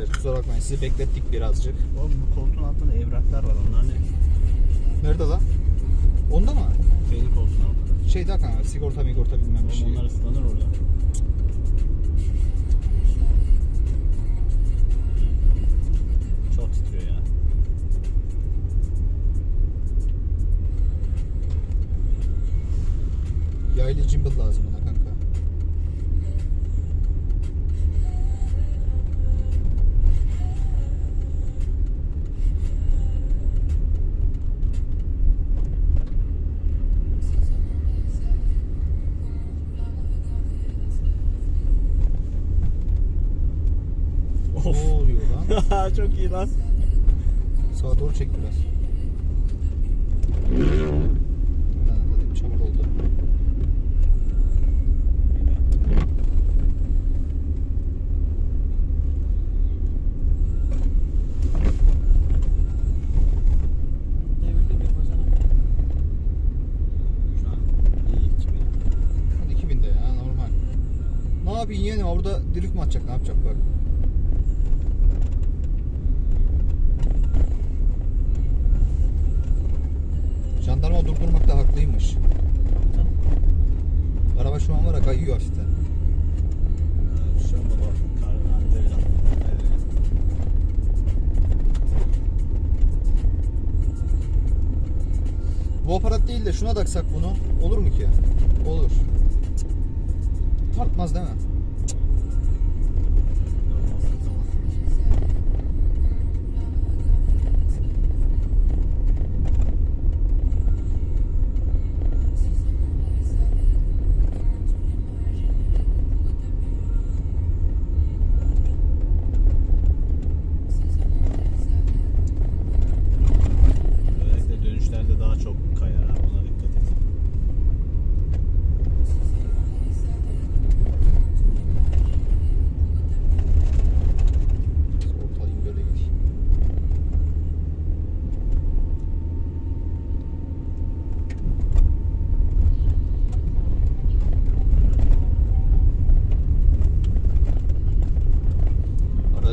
arkadaşlar. Kusura bakmayın sizi beklettik birazcık. Oğlum bu koltuğun altında evraklar var. Onlar ne? Nerede lan? Onda mı? Şeyli koltuğun altında. Şey daha kanka sigorta migorta bilmem bir şey. onlar ıslanır orada. Çok titriyor ya. Yaylı cimbal lazım ona Çok iyi lan. Sağa doğru çek biraz. Dedim çamur oldu. Devirdim ya bacana. Şu an iyi 2000. Hadi 2000'de ya normal. Ne yapayım yeğenim orada drift mi atacak ne yapacak bak. Durdurmakta haklıymış. Araba şu an var ya kayıyor hafiften. Şu an baba. Bu aparat değil de şuna taksak bunu. Olur mu ki? Olur. Tartmaz değil mi?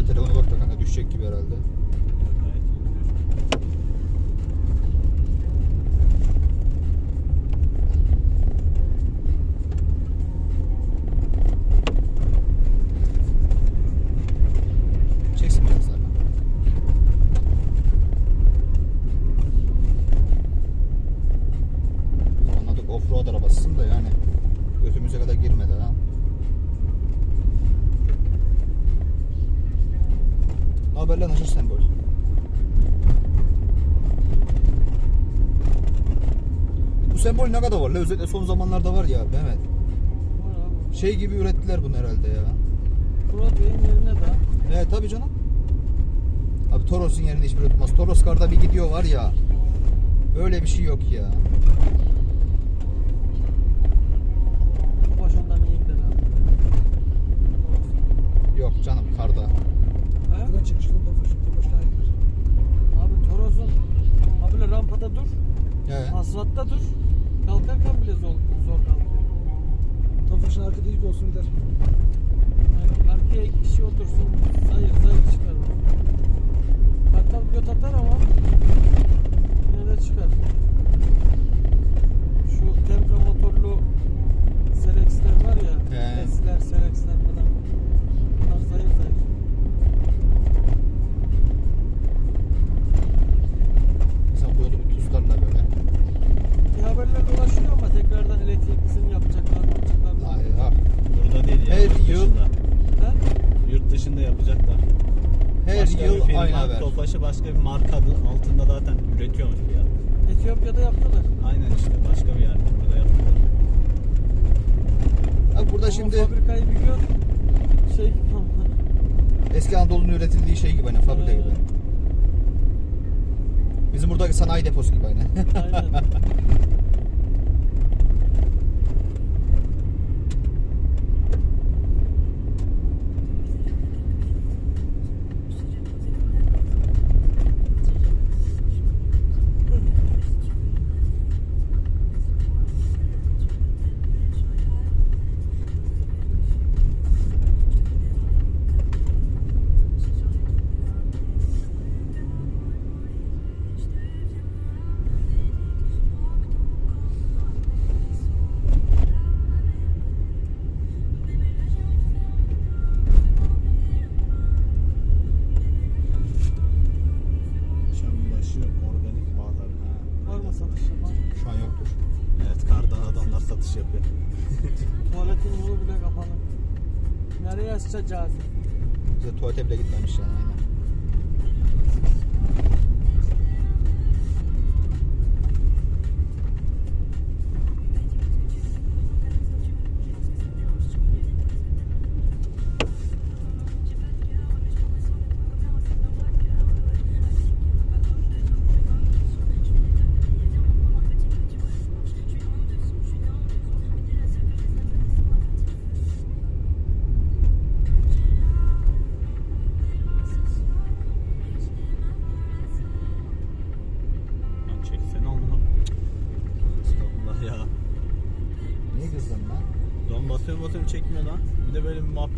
Telefona bak da kanka düşecek gibi herhalde. Gayet iyi gidiyor. Çeksin biraz daha. Anladık offroad arabasısın da yani götümüze kadar girmedi ha. Ne haber lan Aşır Sembol? Bu sembol ne kadar var? la? Özellikle son zamanlarda var ya Mehmet. Abi. Şey gibi ürettiler bunu herhalde ya. Murat Bey'in yerine de Evet tabii canım. Abi Toros'un yerine hiçbir tutmaz. Toros karda bir gidiyor var ya. Böyle bir şey yok ya. Tofaş ondan iyi gider abi. Yok canım karda. He? Buradan Tofaş daha gider. Abi Toros'un abiyle rampada dur. He. Asfaltta dur. Kalkarken bile zor, zor kalkıyor. Tofaş'ın arkada ilk olsun gider. Yani arkaya kişi otursun. Zayıf zayıf çıkar. Kartal pilot atar ama yine de çıkar. Şu tempra motorlu Selex'ler var ya. He. S'ler, Selex'ler falan. Bunlar zayıf zayıf. Her yıl-. He? Yurt dışında yapacaklar. Her başka yıl bir firma, aynı haber. Tofaş'ı başka bir marka adı altında zaten üretiyormuş fiyat. Etiyopya'da yaptılar. Aynen işte başka bir yerde burada yapıyorlar. Abi burada Ama şimdi fabrikayı bir gör. Şey eski Anadolu'nun üretildiği şey gibi hani fabrika gibi. Bizim buradaki sanayi deposu gibi hani. Aynen.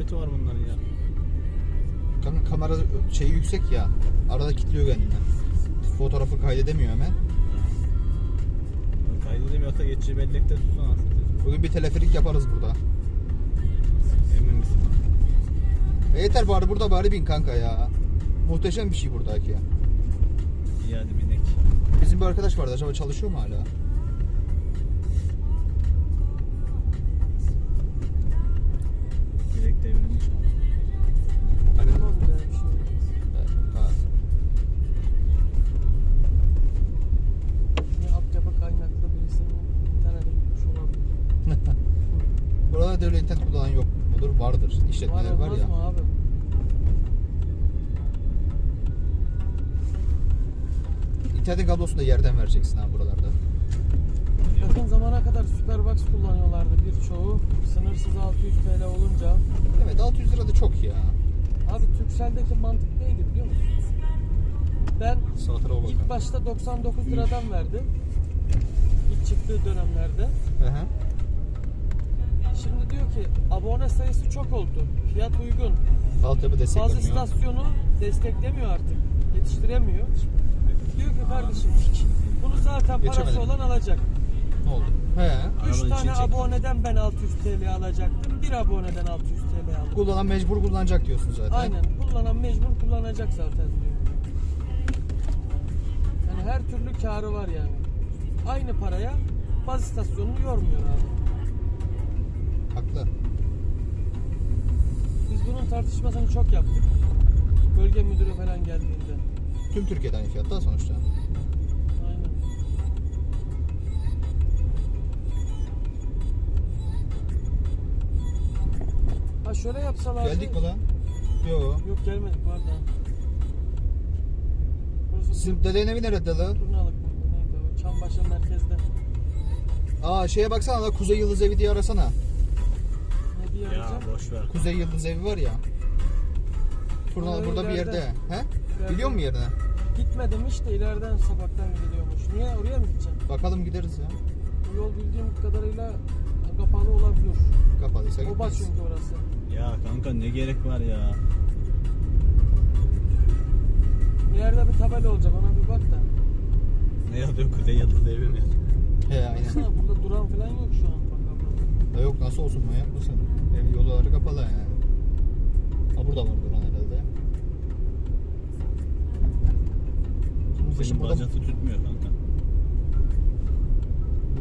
muhabbeti var bunların ya. Kanka kamera şeyi yüksek ya. Arada kilitliyor kendini. Fotoğrafı kaydedemiyor hemen. Kaydedemiyorsa geçici bellekte tutsun aslında. Bugün bir teleferik yaparız burada. Emin misin? E yeter bari burada bari bin kanka ya. Muhteşem bir şey buradaki ya. İyi hadi binek. Bizim bir arkadaş vardı acaba çalışıyor mu hala? İşletmeler var, ya. abi? Kablosunu da yerden vereceksin ha buralarda. Yakın zamana kadar Superbox kullanıyorlardı birçoğu. Sınırsız 600 TL olunca. Evet 600 lira da çok ya. Abi Turkcell'deki mantık neydi biliyor musun? Ben ilk başta 99 liradan verdim. İlk çıktığı dönemlerde. Hı hı. Şimdi diyor ki abone sayısı çok oldu. Fiyat uygun. Altyapı Bazı desteklemiyor. istasyonu desteklemiyor artık. Yetiştiremiyor. Diyor ki kardeşim bunu zaten parası Geçemedim. olan alacak. Ne oldu? He. 3 Arabanın tane çektim. aboneden ben 600 TL alacaktım. Bir aboneden 600 TL aldım. Kullanan mecbur kullanacak diyorsun zaten. Aynen. Kullanan mecbur kullanacak zaten diyor. Yani her türlü karı var yani. Aynı paraya baz istasyonunu yormuyor abi. Haklı. Biz bunun tartışmasını çok yaptık. Bölge müdürü falan geldiğinde. Tüm Türkiye'de aynı fiyatta sonuçta. Aynen. Ha şöyle yapsalardı. Geldik mi lan? Yo. Yok gelmedik var da. Burası Sizin dedenin evi nerede lan? Turnalık mıydı neydi o? Çambaşı merkezde. Aa şeye baksana lan Kuzey Yıldız evi diye arasana. Boş ver. Kuzey Yıldız evi var ya. Turnalı burada bir ileride. yerde. He? İleride. Biliyor musun yerine? Gitmedim hiç de ileriden sabahtan gidiyormuş. Niye oraya mı gideceğim? Bakalım gideriz ya. Bu yol bildiğim kadarıyla kapalı olabilir. Kapalıysa Oba gitmeyiz. çünkü orası. Ya kanka ne gerek var ya. İleride bir tabela olacak ona bir bak da. Ne yazıyor Kuzey Yıldız evi mi? He aynen. Baksana burada duran falan yok şu an bak abla. Ya yok nasıl olsun manyak mısın? Ev yolları kapalı yani. Ha burada var duran herhalde. Şimdi Senin burada bacası tutmuyor kanka.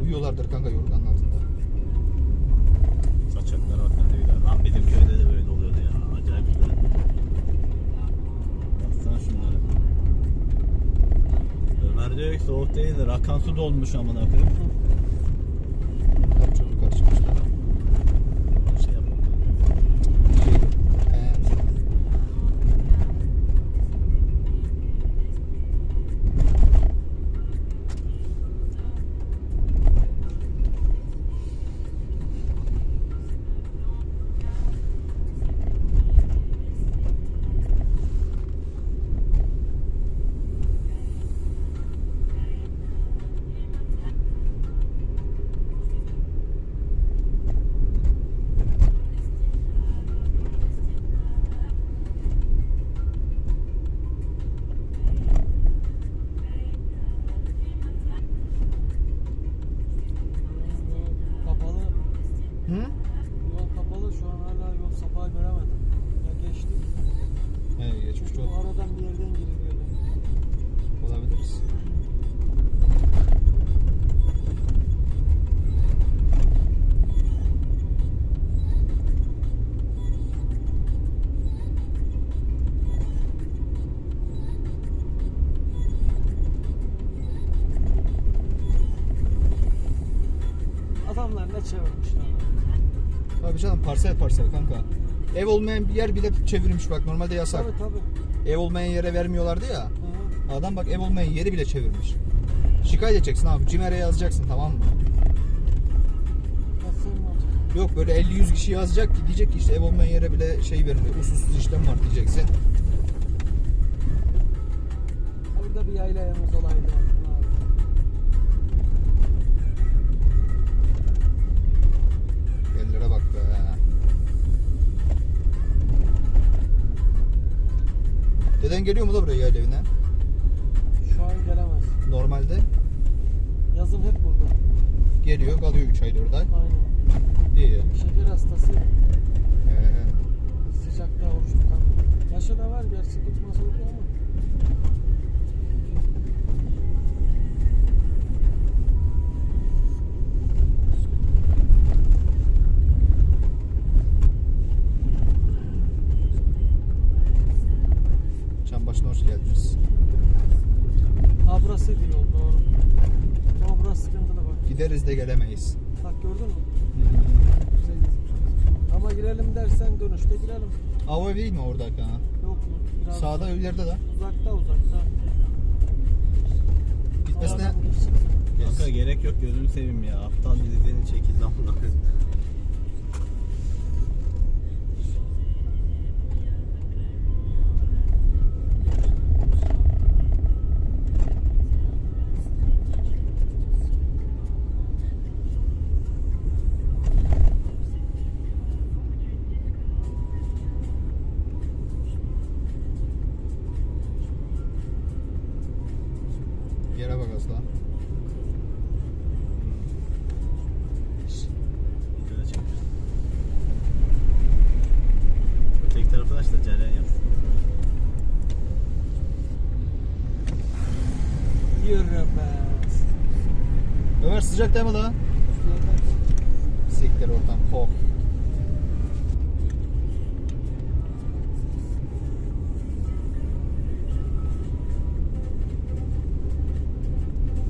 uyuyorlardır kanka yorganın altında. Saçaklara bak ne güzel. Lan bizim köyde de böyle oluyordu ya. Acayip güzel. Baksana şunlara. Ömer diyor ki soğuk değildir. Akan su dolmuş amına koyayım. Hı? Yol kapalı şu an hala yol sapağı göremedim. Ya geçti. He geçmiş Bu oldu. aradan bir yerden giriliyordu. Olabiliriz. Parsel kanka. Ev olmayan bir yer bile çevirmiş bak normalde yasak. Tabii tabii. Ev olmayan yere vermiyorlardı ya. Hı. Adam bak ev olmayan yeri bile çevirmiş. Şikayet edeceksin abi. Cimer'e yazacaksın tamam mı? Yok böyle 50-100 kişi yazacak ki diyecek ki işte ev olmayan yere bile şey verildi. Usulsüz işlem var diyeceksin. Geliyor mu da buraya yayla evine? Şu an gelemez. Normalde Yazın hep burada. geliyor kalıyor 3 ay 4 ay. Aynen. İyi. Şeker hastası Ee, sıcakta oruç tutan. Yaşı da var gerçi tutmaz oluyor ama. Çambaşı'na hoş geldiniz. Ha burasıydı yol doğru. Ama burası sıkıntılı bak. Gideriz de gelemeyiz. Bak gördün mü? Güzel gitmiş. Ama girelim dersen dönüşte girelim. Av ev değil mi orada ha? Yok biraz Sağda evlerde de. uzakta uzakta. Gitmesine. Kanka gerek yok gözünü seveyim ya. Aptal diziden çekil lan. Ömer sıcak değil mi la? Siktir oradan. Ho.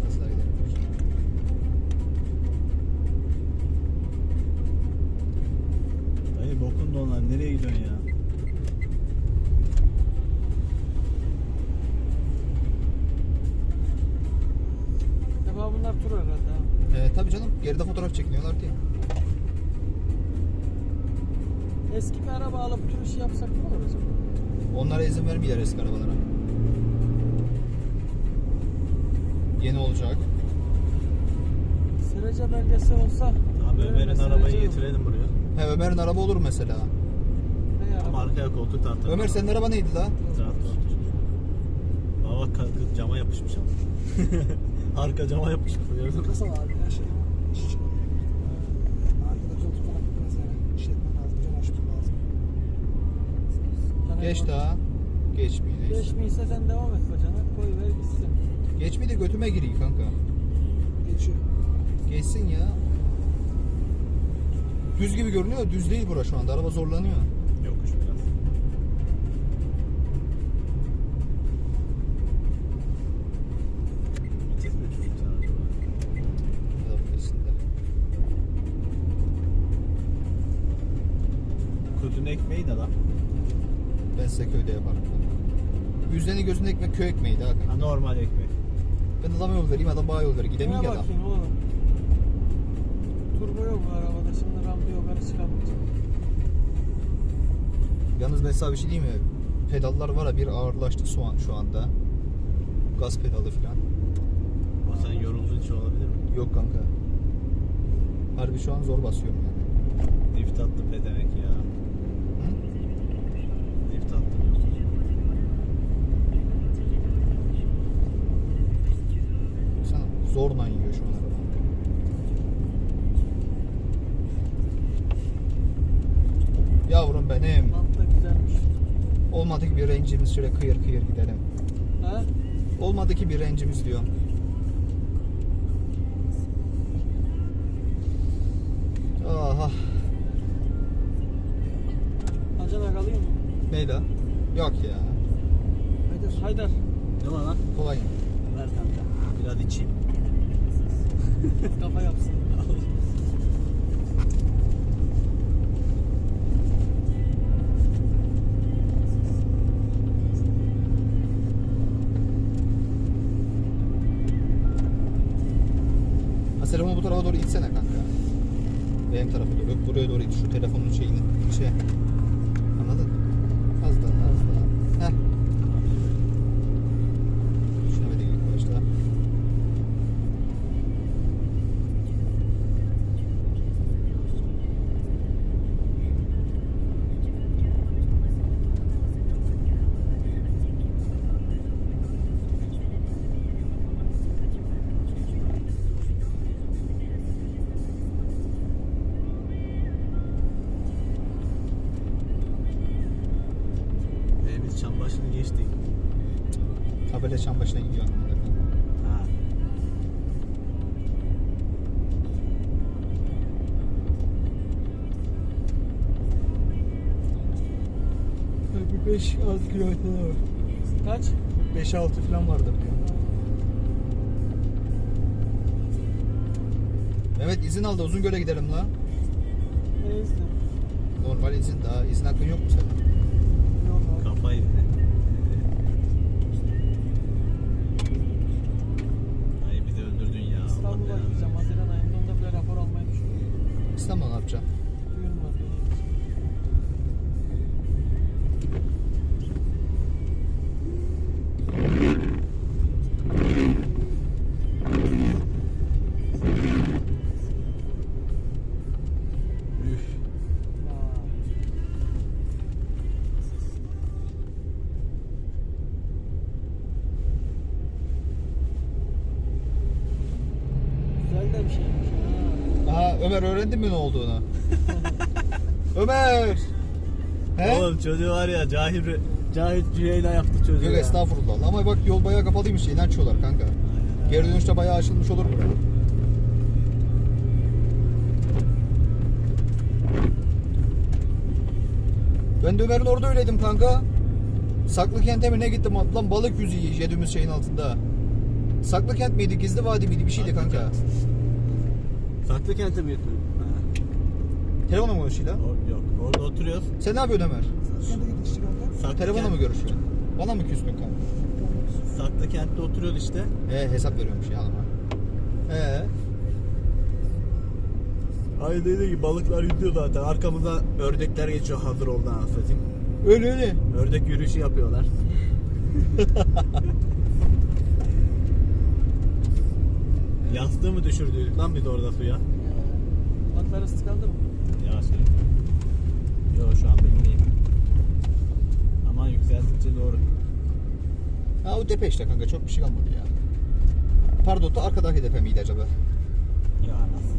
Az daha gidelim. Dayı bokun da onlar nereye gidiyorsun ya? Defa bunlar tur herhalde. ha. Ee, tabii canım geride fotoğraf çekiniyorlar diye. Eski bir araba alıp tur işi yapsak ne olur acaba? Onlara izin vermiyorlar eski arabalara. Yeni olacak. Serece belgesi olsa. Abi Ömer'in arabayı getirelim buraya. He Ömer'in araba olur mesela. Ama arkaya koltuk tartalım. Ömer senin araba neydi la? Traktör. Baba kalkıp cama yapışmış ama. Arka cama yapışmış. Gördün mü? Kasal abi ya şey. Sana Geç bak. daha. Neyse. Geçmeyse sen devam et bacana. Koy ver gitsin. Geçmiyor de götüme giriyor kanka. Geçiyor. Geçsin ya. Düz gibi görünüyor. Düz değil bura şu anda. Araba zorlanıyor. Yokuş biraz. Kötünün ekmeği de lan. Ben size köyde yaparım. Yüzlerini gözünde ekmek köy ekmeği daha Ha, normal ekmek. Ben adama yol vereyim adam bana yol verir. Ne Gidemiyor ki adam. bakayım oğlum. Turbo yok bu arabada. Şimdi rampa yukarı çıkamayacak. Yalnız mesela bir şey diyeyim mi? Pedallar var ya bir ağırlaştı şu an şu anda. Gaz pedalı falan. O sen yorulduğun için olabilir mi? Yok kanka. Harbi şu an zor basıyorum yani. Drift attı pedemek ya. Hı? Drift attı diyorsun. Sana zorla yiyor şu an. Yavrum benim. Lant da güzelmiş. Olmadı ki bir rencimiz şöyle kıyır kıyır gidelim. Ha? Olmadı ki bir rencimiz diyorum. Aha. Bacana kalayım mı? Neydi? Yok ya. Haydar. Haydar. Ne var lan? Kolay. Ver kanka. Biraz içeyim. Kafaya yapsın. Kilometre var. Kaç? 5-6 falan vardır. Mehmet izin al da Uzungöl'e gidelim la. Neyse. Normal izin daha izin hakkın yok mu senin? Ömer öğrendin mi ne olduğunu? Ömer! He? Oğlum çocuğu var ya cahil cahil Cüheyla yaptı çocuğu Yok ya. estağfurullah. Ama bak yol bayağı kapalıymış. Yeni açıyorlar kanka. Geri dönüşte bayağı açılmış olur mu? Ben de Ömer'in orada öyleydim kanka. Saklı kente mi ne gittim lan balık yüzü yediğimiz şeyin altında. Saklı kent miydi gizli vadi miydi bir şeydi kanka. Saklı kente mi? Ha. Telefonla mı konuşuyor lan? Or- yok. Orada oturuyoruz. Sen ne yapıyorsun Ömer? Sen de. Saklı Telefonla mı görüşüyorsun? Bana mı küstün kanka? Saklı kentte oturuyoruz işte. He hesap veriyormuş ya adama. He. Ay dedi ki balıklar yüzüyor zaten. Arkamızda ördekler geçiyor hazır oldu anasını Öyle öyle. Ördek yürüyüşü yapıyorlar. Yastığı mı düşürdük lan biz orada suya? Atlar ıstıkaldı mı? Yavaş yürü. Yok şu an bilmeyeyim. Ama yükseldikçe doğru. Ha o depe işte kanka çok bir şey kalmadı ya. Pardon da arkadaki depe miydi acaba? Ya nasıl?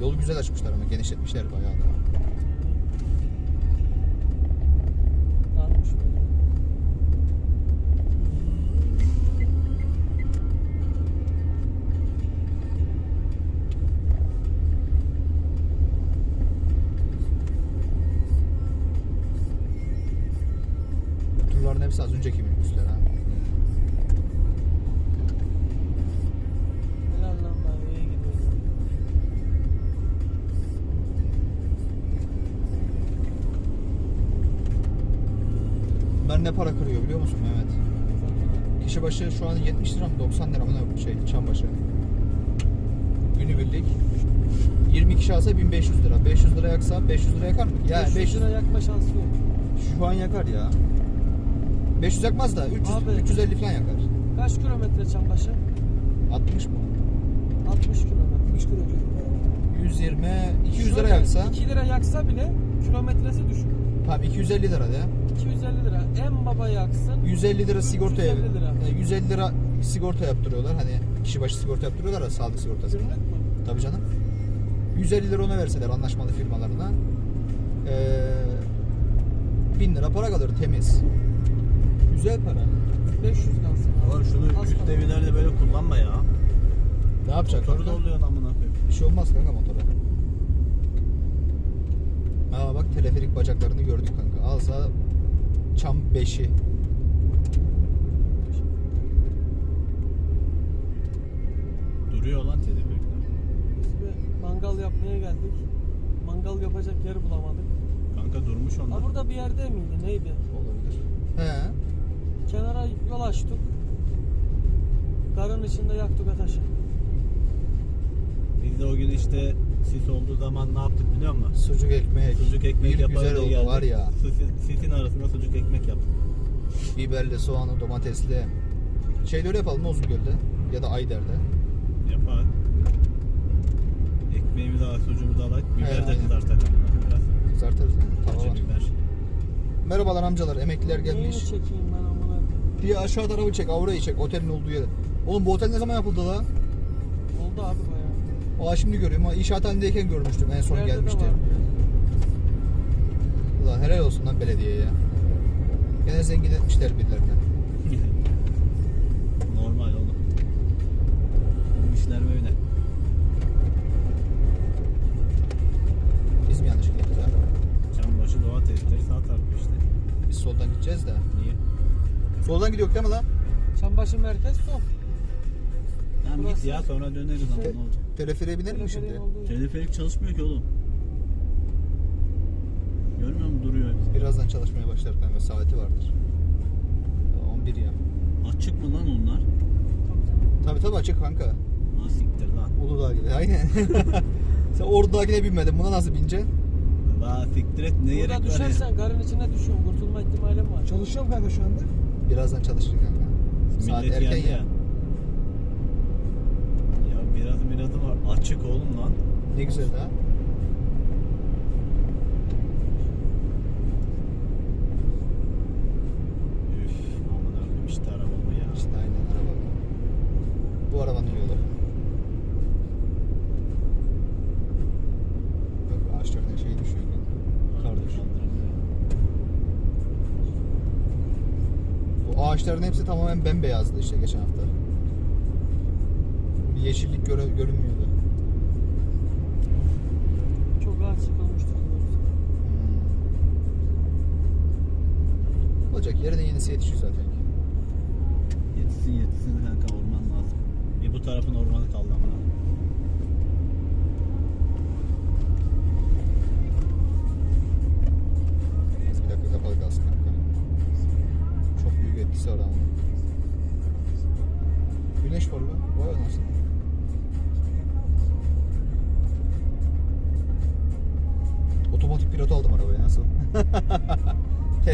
Yolu güzel açmışlar ama genişletmişler bayağı da. Bunlar ne para kırıyor biliyor musun Mehmet? Kişi başı şu an 70 lira mı 90 lira mı ne şey çam başı. Günübirlik. 20 kişi alsa 1500 lira. 500 lira yaksa 500 lira yakar mı? Ya 500 500 lira yakma şansı yok. şu an yakar ya. 500 yakmaz da 300 Abi. 350 falan yakar. Kaç kilometre Çambaşı? 60 mı? 60 kilometre. 3 kilo ödüyorum. 120 200 lira Şöyle, yaksa 2 lira yaksa bile kilometresi düşük. tamam 250 lira de. 250 lira. En baba yaksın. 150 lira sigortaya 350 lira. e, 150 lira sigorta yaptırıyorlar. Hani kişi başı sigorta yaptırıyorlar ya sağlık sigortası. Günlük mü? Tabii canım. 150 lira ona verseler anlaşmalı firmalarına. Ee, 1000 lira para kalır temiz. Güzel para. 500 kalsın. Oğlum şunu Az üst devirlerde böyle kullanma ya. Ne yapacak Motoru kanka? doluyor amına koyayım. Bir şey olmaz kanka motora. Aa bak teleferik bacaklarını gördük kanka. Alsa çam 5'i. Duruyor lan teleferikler. Biz bir mangal yapmaya geldik. Mangal yapacak yer bulamadık. Kanka durmuş onlar. Ha burada bir yerde miydi? Neydi? Olabilir. He. Kenara yol açtık. Karın içinde yaktık ataşı. Biz de o gün işte sis olduğu zaman ne yaptık biliyor musun? Sucuk ekmek. Sucuk ekmek bir yaparız güzel oldu geldik. var ya. Sisin, sisin arasında sucuk ekmek yaptık. Biberli, soğanlı, domatesli. Şeyde öyle yapalım Uzungöl'de ya da Ayder'de. Yapar. Ekmeğimizi al, sucuğumuzu alayım. Biber Evet, de aynen. kızartak. Biraz. Kızartırız yani. Tava Acı var. biber. Merhabalar amcalar, emekliler Neyini gelmiş. çekeyim ben amına? Diye aşağı tarafı çek, avrayı çek, otelin olduğu yere. Oğlum bu otel ne zaman yapıldı la? Oldu abi. Aa şimdi görüyorum ha inşaat halindeyken görmüştüm en son gelmişti. Ulan helal olsun lan belediyeye ya. Gene zengin etmişler birilerine. Normal oğlum. Bu işler böyle. Biz mi yanlış gittik ha? Çambaşı doğa testleri sağ tarafı işte. Biz soldan gideceğiz de. Niye? Soldan gidiyor değil mi lan? Çambaşı merkez son. Tamam git Burası- ya sonra döneriz ama Te- ne olacak? Teleferiğe biner mi şimdi? Teleferik çalışmıyor ki oğlum. Görmüyor musun duruyor hepsi. Birazdan çalışmaya başlar kanka saati vardır. Ya 11 ya. Açık mı lan onlar? Tabi tabi açık kanka. Ha siktir lan. Uludağ gibi aynen. Sen Ordu'dakine binmedin buna nasıl bineceksin? La siktir et ne gerek Burada var ya. düşersen karın içine düşüyorsun. Kurtulma ihtimalin var. Çalışıyorum kanka şu anda. Birazdan çalışır kanka. Saat Millet erken geldi ya. Ya birazı var. Açık oğlum lan. Ne güzel ha. Üf aman abim işte araba bu ya. İşte aynen araba. Bu arabanın yolu. Bak ağaçlardan şey düşüyor. Kar düşüyor. Bu ağaçların hepsi tamamen bembeyazdı işte geçen hafta. Yeşillik göre, görünmüyordu. Çok rahat sıkılmıştık. Hmm. Olacak yerine yenisi yetişiyor zaten. Yetişsin yetişsin kanka orman lazım. Bir bu tarafın ormanı kaldı ama.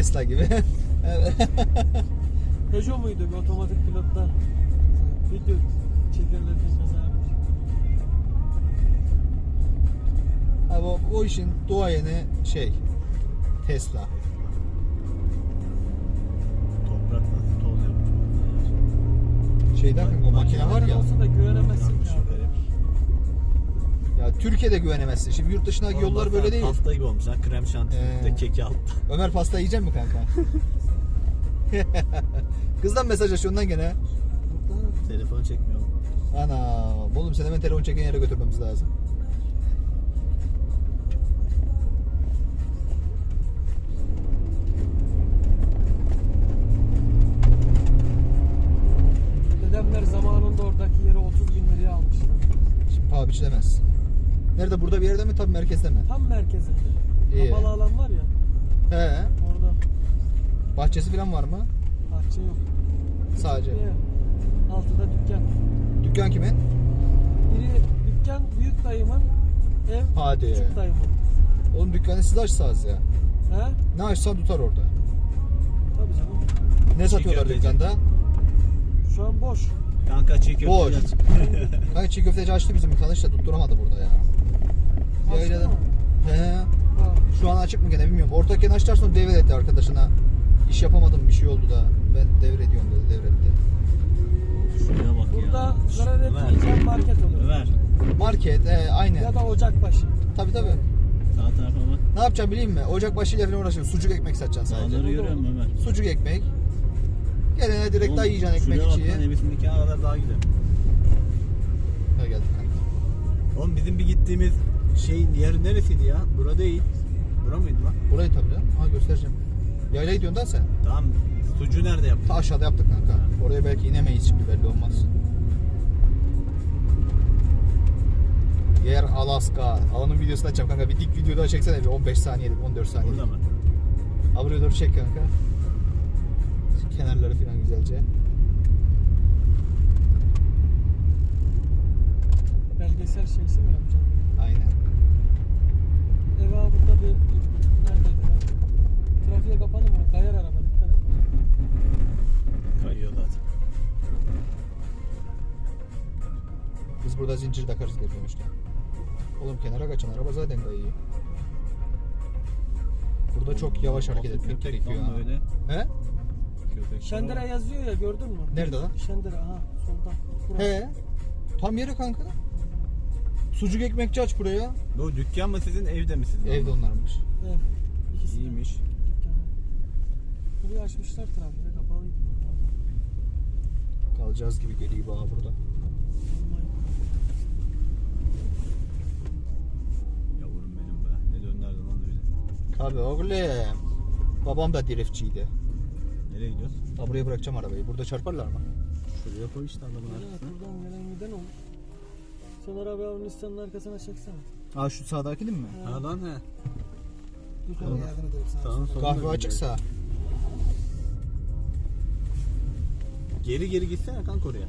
Tesla gibi. evet. Peugeot muydu bir otomatik pilotta? Video çekirlerken kaza yapmış. Abi o, o işin duayeni şey Tesla. Toprak nasıl toz yapmış. Şeyden o makine var ya. Olsa da güvenemezsin ki abi. Ya Türkiye'de güvenemezsin. Şimdi yurt dışındaki Oğlum yollar böyle değil. Pasta gibi olmuş ha krem şantisi Ee. keki altta. Ömer pasta yiyecek mi kanka? Kızdan mesaj açıyor ondan gene. Telefon çekmiyor. Ana, oğlum sen hemen telefon çeken yere götürmemiz lazım. Nerede? Burada bir yerde mi? Tabii merkezde mi? Tam merkezinde. İyi. Kapalı alan var ya He. orada Bahçesi falan var mı? bahçe yok. Sadece. Bir ev. Altıda dükkan. Dükkan kimin? Biri dükkan büyük dayımın, ev Hadi. küçük dayımın. Oğlum dükkanı siz açsanız ya. He? Ne açsan tutar orada. Tabii canım. Ne satıyorlar köfteci. dükkanda? Şu an boş. Kanka çiğ köfte Boş. Kanka çiğ köfteci açtı bizim tanış da tutturamadı burada ya. Yaylada-? He. Ha. Şu an açık mı gene bilmiyorum. Ortak yeni açtılar sonra devretti arkadaşına. İş yapamadım bir şey oldu da. Ben devrediyorum dedi devretti. Şuraya bak ya. Burada zarar Ömer. etmeyeceğim market olur. Ömer. Market he, aynen. Ya da ocakbaşı. Tabii tabii. Sağ tarafa bak. Ne yapacağım bileyim mi? Ocak başıyla falan uğraşıyorum. Sucuk ekmek satacaksın sadece. Dağları görüyor musun Ömer? Sucuk ekmek. Gelene direkt Oğlum, daha yiyeceksin ekmek şuraya bak lan, içiyi. Ebesindeki kadar daha güzel. Ha geldik kanka. Oğlum bizim bir gittiğimiz şey yer neresiydi ya? Bura değil. Bura mıydı lan? Burayı tabii canım. Ha göstereceğim. Yayla gidiyorsun da sen. Tamam. Sucu nerede yaptın? Ta aşağıda yaptık kanka. Oraya belki inemeyiz şimdi belli olmaz. Yer Alaska. Alanın videosunu açacağım kanka. Bir dik video daha çeksene bir 15 saniyelik 14 saniyelik. Burada mı? Ha buraya doğru çek kanka. Şu kenarları falan güzelce. bölgesel şeysi mi yapacaksın? Aynen. Burada bir neredeydi lan? Trafiğe kapanır mı? Kayar araba dikkat et. Kayıyor zaten. Biz burada zincir takarız diye demiştim. Oğlum kenara kaçan araba zaten kayıyor. Burada çok yavaş hareket Nasıl etmek köpek gerekiyor. lan ha. Böyle. He? Köpek Şendere yazıyor ya gördün mü? Nerede lan? Şendere aha solda. Burası. He. Tam yeri kanka. Sucuk ekmekçi aç buraya. Bu dükkan mı sizin evde mi sizin? Evde onlarmış. Evet. İkisi de İyiymiş. dükkanı. Burayı açmışlar trafiğe kapalıydı. Kalacağız gibi geliyor bana burada. Yavrum benim be. Ne dönderdin lan öyle. Tabii oğlum. Babam da driftçiydi. Nereye gidiyoruz? Ha buraya bırakacağım arabayı. Burada çarparlar mı? Şuraya koy işte adamın Evet arkasına. buradan gelen giden olur. Soner abi abi Nissan'ın arkasına çeksene. Ha şu sağdakinin mi? Ha lan he. Kahve açıksa. Geri geri gitsene kanka oraya.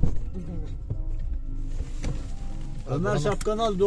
Ömer şapkanı al